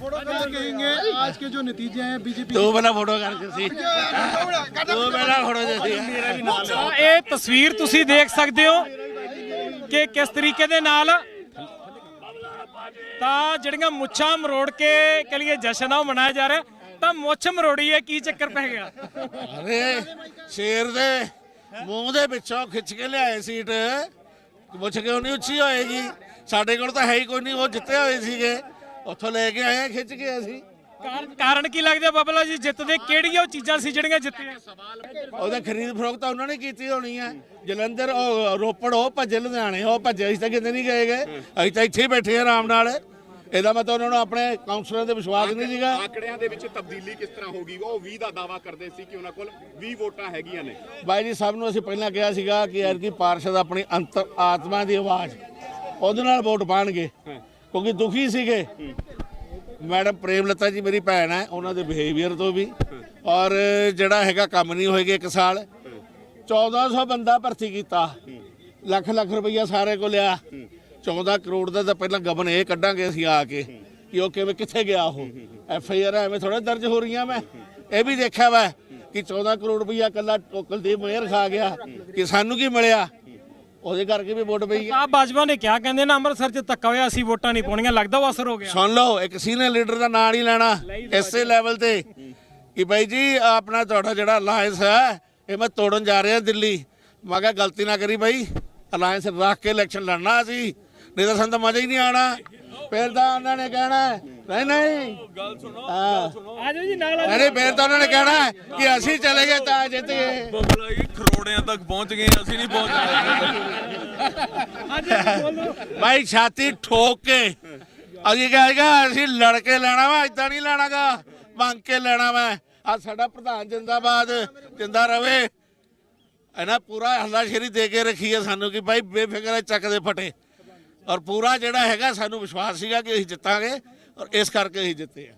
क्या कहेंगे आज के जो नतीजे हैं बीजेपी ਤੂੰ ਪਹਿਲਾਂ ਫੋਟੋ ਕਰਕੇ ਸੀ ਤੂੰ ਪਹਿਲਾਂ ਫੋਟੋ ਦੇ ਸੀ ਤਾਂ ਇਹ ਤਸਵੀਰ ਤੁਸੀਂ ਦੇਖ ਸਕਦੇ ਹੋ ਕਿ ਕਿਸ ਤਰੀਕੇ ਦੇ ਨਾਲ ਤਾਂ ਜਿਹੜੀਆਂ ਮੁੱਛਾਂ ਮਰੋੜ ਕੇ ਕਹ ਲਈਏ ਜਸ਼ਨ ਆ ਉਹ ਮਨਾਇਆ ਜਾ ਰਿਹਾ ਤਾਂ ਮੁੱਛ ਮਰੋੜੀ ਹੈ ਕੀ ਚੱਕਰ ਪੈ ਗਿਆ ਅਰੇ ਸ਼ੇਰ ਦੇ ਮੂੰਹ ਦੇ ਵਿੱਚੋਂ ਖਿੱਚ ਕੇ ਲਿਆਏ ਸੀਟ ਪੁੱਛ ਕੇ ਉਹਨੀ ਉੱਚੀ ਹੋਏਗੀ ਸਾਡੇ ਕੋਲ ਤਾਂ ਹੈ ਹੀ ਕੋਈ ਨਹੀਂ ਉਹ ਜਿੱਤੇ ਹੋਏ ਸੀਗੇ ਉੱਥੋਂ ਲੈ ਕੇ ਆਏ ਖਿੱਚ ਕੇ ਅਸੀਂ। ਕਾਰਨ- ਕਾਰਨ ਕੀ ਲੱਗਦਾ ਬਾਬਲਾ ਜੀ? ਜਿੱਤਦੇ ਕਿਹੜੀਆਂ ਉਹ ਚੀਜ਼ਾਂ ਸੀ ਜਿਹੜੀਆਂ ਜਿੱਤੀਆਂ? ਉਹਦਾ ਖਰੀਦ ਫਰੋਖਤ ਤਾਂ ਉਹਨਾਂ ਨੇ ਕੀਤੀ ਹੋਣੀ ਆ। ਜਲੰਧਰ ਉਹ ਰੋਪੜ ਉਹ ਭੱਜੇ ਲੁਧਿਆਣੇ ਉਹ ਭੱਜੇ ਅਸੀਂ ਤਾਂ ਕਿਤੇ ਨਹੀਂ ਗਏ ਗਏ। ਅਸੀਂ ਤਾਂ ਇੱਥੇ ਹੀ ਬੈਠੇ ਆ ਆਰਾਮ ਨਾਲ। ਇਹਦਾ ਮਤਲਬ ਉਹਨਾਂ ਨੂੰ ਆਪਣੇ ਕਾਉਂਸਲਰ ਦੇ ਵਿਸ਼ਵਾਸ ਨਹੀਂ ਸੀਗਾ। ਆંકੜਿਆਂ ਦੇ ਵਿੱਚ ਤਬਦੀਲੀ ਕਿਸ ਤਰ੍ਹਾਂ ਹੋਗੀ ਉਹ 20 ਦਾ ਦਾਵਾ ਕਰਦੇ ਸੀ ਕਿ ਉਹਨਾਂ ਕੋਲ 20 ਵੋਟਾਂ ਹੈਗੀਆਂ ਨੇ। ਬਾਈ ਜੀ ਸਭ ਨੂੰ ਅਸੀਂ ਪਹਿਲਾਂ ਕਿਹਾ ਸੀਗਾ ਕਿ ਐਤਕੀ ਪਾਰਸ਼ਦ ਆਪਣੀ ਅੰਤਰ ਆਤਮਾ ਦੀ ਆਵਾਜ਼ ਉਹਦੇ ਨਾਲ ਵੋਟ ਪਾਣਗੇ। ਕਿਉਂਕਿ ਦੁਖੀ ਸੀਗੇ। ਮੈਡਮ ਪ੍ਰੇਮਲਤਾ ਜੀ ਮੇਰੀ ਭੈਣ ਹੈ, ਉਹਨਾਂ ਦੇ ਬਿਹੇਵੀਅਰ ਤੋਂ ਵੀ। ਔਰ ਜਿਹੜਾ ਹੈਗਾ ਕੰਮ ਨਹੀਂ ਹੋਏਗਾ ਇੱਕ ਸਾਲ। 1400 ਬੰਦਾ ਭਰਤੀ ਕੀਤਾ। ਲੱਖ ਲੱਖ ਰੁਪਈਆ ਸਾਰੇ ਕੋ ਲਿਆ 14 ਕਰੋੜ ਦਾ ਤਾਂ ਪਹਿਲਾਂ ਗਬਨ ਇਹ ਕੱਢਾਂਗੇ ਅਸੀਂ ਆ ਕੇ ਕਿ ਉਹ ਕਿਵੇਂ ਕਿੱਥੇ ਗਿਆ ਉਹ। ਐਫ ਆਈ ਆਰ ਐਵੇਂ ਥੋੜਾ ਦਰਜ ਹੋ ਰਹੀਆਂ ਮੈਂ। ਇਹ ਵੀ ਦੇਖਿਆ ਵਾ ਕਿ 14 ਕਰੋੜ ਰੁਪਈਆ ਕੱਲਾ ਕੁਲਦੀਪ ਮੇਰ ਖਾ ਗਿਆ। ਕਿ ਸਾਨੂੰ ਕੀ ਮਿਲਿਆ? ਉਹਦੇ ਕਰਕੇ ਵੀ ਵੋਟ ਪਈ ਹੈ। ਆ ਬਾਜਵਾ ਨੇ ਕਿਹਾ ਕਹਿੰਦੇ ਨਾ ਅੰਮ੍ਰਿਤਸਰ 'ਚ ਧੱਕਾ ਹੋਇਆ ਅਸੀਂ ਵੋਟਾਂ ਨਹੀਂ ਪਾਉਣੀਆਂ ਲੱਗਦਾ ਉਹ ਅਸਰ ਹੋ ਗਿਆ। ਸੁਣ ਲਓ ਇੱਕ ਸੀਨੀਅਰ ਲੀਡਰ ਦਾ ਨਾਂ ਨਹੀਂ ਲੈਣਾ ਇਸੇ ਲੈਵਲ ਤੇ। ਕਿ ਬਾਈ ਜੀ ਆਪਣਾ ਤੁਹਾਡਾ ਜਿਹੜਾ ਅਲਾਈਅੰਸ ਹੈ ਇਹ ਮੈਂ ਤੋੜਨ ਜਾ ਰਿਹਾ ਦਿੱਲੀ। ਮੈਂ ਕਿਹਾ ਗਲਤੀ ਨਾ ਕਰੀ ਬਾਈ ਅਲਾਈਅੰਸ ਰੱਖ ਕੇ ਇਲੈਕਸ਼ਨ ਲੜਨਾ ਸੀ ਨਹੀਂ ਤਾਂ ਸਾਨੂੰ ਤਾਂ ਮਜ਼ਾ ਹੀ ਨਹੀਂ ਆਣਾ ਫਿਰ ਤਾਂ ਉਹਨਾਂ ਨੇ ਕਹਿਣਾ ਨਹੀਂ ਨਹੀਂ। ਗੱਲ ਸੁਣੋ ਆਜੋ ਜੀ ਨਾਲ ਅਰੇ ਫਿਰ ਤਾਂ ਉਹਨਾਂ ਨੇ ਕਹਿਣਾ ਕਿ ਅਸੀਂ ਚਲੇ ਗਏ ਤਾਂ ਜਿੱਤ ਗਏ। ਬਬਲਾ ਜੀ ਕਰੋੜਿਆਂ ਤੱਕ ਪਹੁੰਚ ਗਏ ਅਸੀਂ ਨਹੀਂ ਪਹੁੰਚ ਭਾਈ ਛਾਤੀ ਠੋਕ ਕੇ। ਅਸੀਂ ਕਹੇਗਾ ਅਸੀਂ ਲੜ ਕੇ ਲੈਣਾ ਵਾ ਇਦਾਂ ਨਹੀਂ ਲੈਣਾਗਾ। ਮੰਗ ਕੇ ਲੈਣਾ ਵਾ। ਆ ਸਾਡਾ ਪ੍ਰਧਾਨ ਜਿੰਦਾਬਾਦ ਜਿੰਦਾ ਰਵੇ। ਇਹਨਾਂ ਪੂਰਾ ਹੱਲਾਸ਼ੇਰੀ ਦੇ ਕੇ ਰੱਖੀ ਹੈ ਸਾਨੂੰ ਕਿ ਭਾਈ ਬੇਫਿਕਰ ਚੱਕ ਦੇ ਫਟੇ। ਔਰ ਪੂਰਾ ਜਿਹੜਾ ਹੈਗਾ ਸਾਨੂੰ ਵਿਸ਼ਵਾਸ ਸੀਗਾ ਕਿ ਅਸੀਂ ਜਿੱਤਾਂਗੇ ਔਰ ਇਸ ਕਰਕੇ ਅਸੀਂ ਜਿੱਤੇ ਆ।